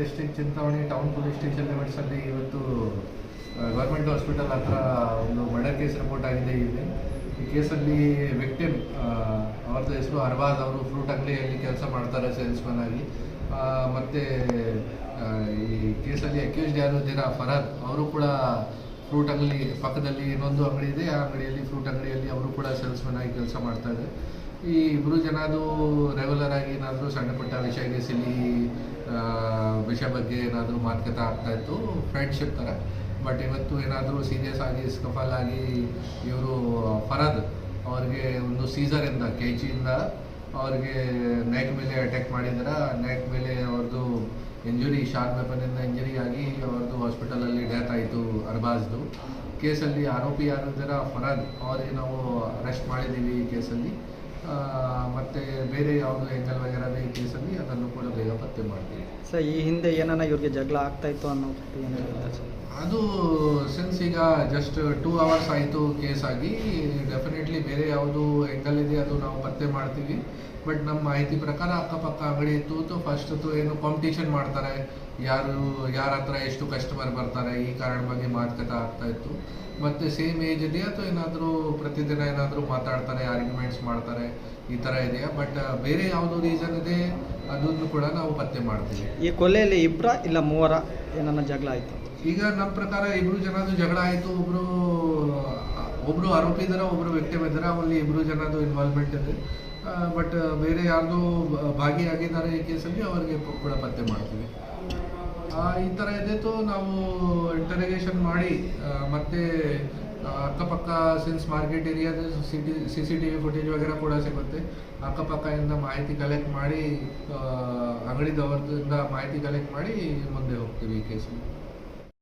District Chintamani town police station ಲಿಮಿಟ್ಸಲ್ಲಿ ಇವತ್ತು government hospital ಹತ್ರ ಒಂದು ಮರ್ಡರ್ ಕೇಸ್ ರಿಪೋರ್ಟ್ ಆಗಿದೆ ಇದೆ. ಈ ಕೇಸಲ್ಲಿ ವಿಕ್ಟಿಮ್ ಅವ್ರದ್ದು ಹೆಸರು ಅರ್ಬಾಜ್ ಅವರು ಫ್ರೂಟ್ ಅಂಗಡಿಯಲ್ಲಿ ಕೆಲಸ ಮಾಡ್ತಾರೆ ಸೇಲ್ಸ್ಮನ್ ಆಗಿ. ಮತ್ತು ಈ ಕೇಸಲ್ಲಿ ಅಕ್ಯೂಸ್ಡ್ ಯಾರು ಇದ್ದೀರಾ ಫರಾದ್, ಅವರು ಕೂಡ ಫ್ರೂಟ್ ಅಂಗಡಿ ಪಕ್ಕದಲ್ಲಿ ಇನ್ನೊಂದು ಅಂಗಡಿ ಇದೆ, ಆ ಅಂಗಡಿಯಲ್ಲಿ ಫ್ರೂಟ್ ಅಂಗಡಿಯಲ್ಲಿ ಅವರು ಕೂಡ ಸೇಲ್ಸ್ಮನ್ ಆಗಿ ಕೆಲಸ ಮಾಡ್ತಾ ಇದ್ದಾರೆ. ಈ ಇಬ್ಬರು ಜನದು ರೆಗ್ಯುಲರ್ ಆಗಿ ಏನಾದರೂ ಸಣ್ಣ ಪುಟ್ಟ ವಿಷಯಕ್ಕೆ ಸಿಲಿ ವಿಷಯ ಬಗ್ಗೆ ಏನಾದರೂ ಮಾತುಕತೆ ಆಗ್ತಾ ಇತ್ತು ಫ್ರೆಂಡ್ಶಿಪ್ ಥರ ಬಟ್ ಇವತ್ತು ಏನಾದರೂ ಸೀರಿಯಸ್ ಆಗಿ ಸ್ಕಫಲ್ ಆಗಿ ಇವರು, ಫರದ್ ಅವ್ರಿಗೆ ಒಂದು ಸೀಸರಿಂದ ಕೆ ಜಿಯಿಂದ ಅವ್ರಿಗೆ ನೆಕ್ ಮೇಲೆ ಅಟ್ಯಾಕ್ ಮಾಡಿದ್ರೆ ನೆಕ್ ಮೇಲೆ ಅವ್ರದ್ದು ಇಂಜುರಿ ಶಾರ್ಪ್ ವೆಪನಿಂದ ಇಂಜುರಿ ಆಗಿ ಅವ್ರದ್ದು ಹಾಸ್ಪಿಟಲಲ್ಲಿ ಡೆತ್ ಆಯಿತು, ಅರ್ಬಾಜ್ದು. ಕೇಸಲ್ಲಿ ಆರೋಪಿ ಯಾರಿದ್ದೀರ ಫರಾದ್, ಅವ್ರಿಗೆ ನಾವು ಅರೆಸ್ಟ್ ಮಾಡಿದ್ದೀವಿ ಈ ಕೇಸಲ್ಲಿ. ಮತ್ತೆ ಬೇರೆ ಯಾವುದು ಎಂಗಲ್ ವಗೇರಾ ಈ ಕೇಸಲ್ಲಿ ಅದನ್ನು ಕೂಡ ಬೇಗ ಪತ್ತೆ ಮಾಡ್ತೀವಿ. ಸರ್, ಈ ಹಿಂದೆ ಏನನ್ನ ಇವ್ರಿಗೆ ಜಗಳ ಆಗ್ತಾ ಇತ್ತು ಅನ್ನೋ ಸರ್? ಅದು ಸಿನ್ಸ್ ಈಗ ಜಸ್ಟ್ ಟೂ ಅವರ್ಸ್ ಆಯಿತು ಕೇಸ್ ಆಗಿ ಡೆಫಿನೆಟ್ಲಿ ಬೇರೆ ಯಾವುದು ಎಂಗಲ್ ಇದೆ ಅದು ನಾವು ಪತ್ತೆ ಮಾಡ್ತೀವಿ. ಬಟ್ ನಮ್ಮ ಮಾಹಿತಿ ಪ್ರಕಾರ ಅಕ್ಕಪಕ್ಕ ಅಂಗಡಿ ಇತ್ತು ಫಸ್ಟ್ ಏನು ಕಾಂಪಿಟೇಷನ್ ಮಾಡ್ತಾರೆ. ಯಾರು, ಯಾರ ಹತ್ರ ಎಷ್ಟು ಕಸ್ಟಮರ್ ಬರ್ತಾರೆ, ಈ ಕಾರಣ ಬಗ್ಗೆ ಮಾತುಕತೆ ಆಗ್ತಾ ಇತ್ತು. ಮತ್ತೆ ಸೇಮ್ ಏಜ್ ಇದೆಯಾ ಅಥವಾ ಏನಾದರೂ ಪ್ರತಿದಿನ ಏನಾದರೂ ಮಾತಾಡ್ತಾರೆ ಆರ್ಗ್ಯುಮೆಂಟ್ಸ್ ಮಾಡ್ತಾರೆ, ಈ ಥರ ಇದೆಯಾ? ಬಟ್ ಬೇರೆ ಯಾವುದು ರೀಸನ್ ಇದೆ, ಅದನ್ನು ಕೂಡ ನಾವು ಪತ್ತೆ ಮಾಡ್ತೀವಿ. ಈ ಕೊಲೆಯಲ್ಲಿ ಇಬ್ಬರ ಇಲ್ಲ ಮೂವರ ಏನನ್ನ ಜಗಳ ಆಯಿತು? ಈಗ ನಮ್ಮ ಪ್ರಕಾರ ಇಬ್ರು ಜನದು ಜಗಳ ಆಯಿತು, ಒಬ್ರು ಒಬ್ರು ಆರೋಪಿ ಇದ್ದಾರೆ ಒಬ್ರು ವಿಕ್ಟಿಮ್ ಇದ್ದಾರೆ ಅವಲ್ಲಿ ಇಬ್ರು ಜನದು ಇನ್ವಾಲ್ವ್ಮೆಂಟ್ ಇದೆ ಬಟ್ ಬೇರೆ ಯಾರ್ದು ಭಾಗಿ ಭಾಗಿಯಾಗಿದ್ದಾರೆ ಈ ಕೇಸಲ್ಲಿ, ಅವರಿಗೆ ಕೂಡ ಪತ್ತೆ ಮಾಡ್ತೀವಿ. ಈ ಥರ ಇದ್ದಿತ್ತು. ನಾವು ಇಂಟರೋಗೇಷನ್ ಮಾಡಿ ಮತ್ತೆ ಅಕ್ಕಪಕ್ಕ since market ಏರಿಯಾದ C C T V footage ವಗೇರಾ ಕೂಡ ಸಿಗುತ್ತೆ. ಅಕ್ಕಪಕ್ಕದಿಂದ ಮಾಹಿತಿ ಕಲೆಕ್ಟ್ ಮಾಡಿ ಅಂಗಡಿದವ್ರದಿಂದ ಮಾಹಿತಿ ಕಲೆಕ್ಟ್ ಮಾಡಿ, ಮುಂದೆ ಹೋಗ್ತೀವಿ ಈ ಕೇಸಲ್ಲಿ.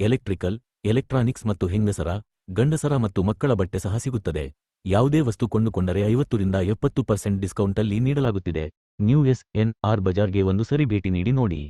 ಎಲೆಕ್ಟ್ರಿಕಲ್, ಎಲೆಕ್ಟ್ರಾನಿಕ್ಸ್ ಮತ್ತು ಹೆಂಗಸರ, ಗಂಡಸರ ಮತ್ತು ಮಕ್ಕಳ ಬಟ್ಟೆ ಸಹ ಸಿಗುತ್ತದೆ. ಯಾವುದೇ ವಸ್ತು ಕೊಂಡುಕೊಂಡರೆ ಐವತ್ತರಿಂದ ಎಪ್ಪತ್ತು ಪರ್ಸೆಂಟ್ ಡಿಸ್ಕೌಂಟಲ್ಲಿ ನೀಡಲಾಗುತ್ತಿದೆ. ನ್ಯೂ ಎಸ್ ಎನ್ ಆರ್ ಬಜಾರ್ಗೆ ಒಂದು ಸರಿ ಭೇಟಿ ನೀಡಿ ನೋಡಿ.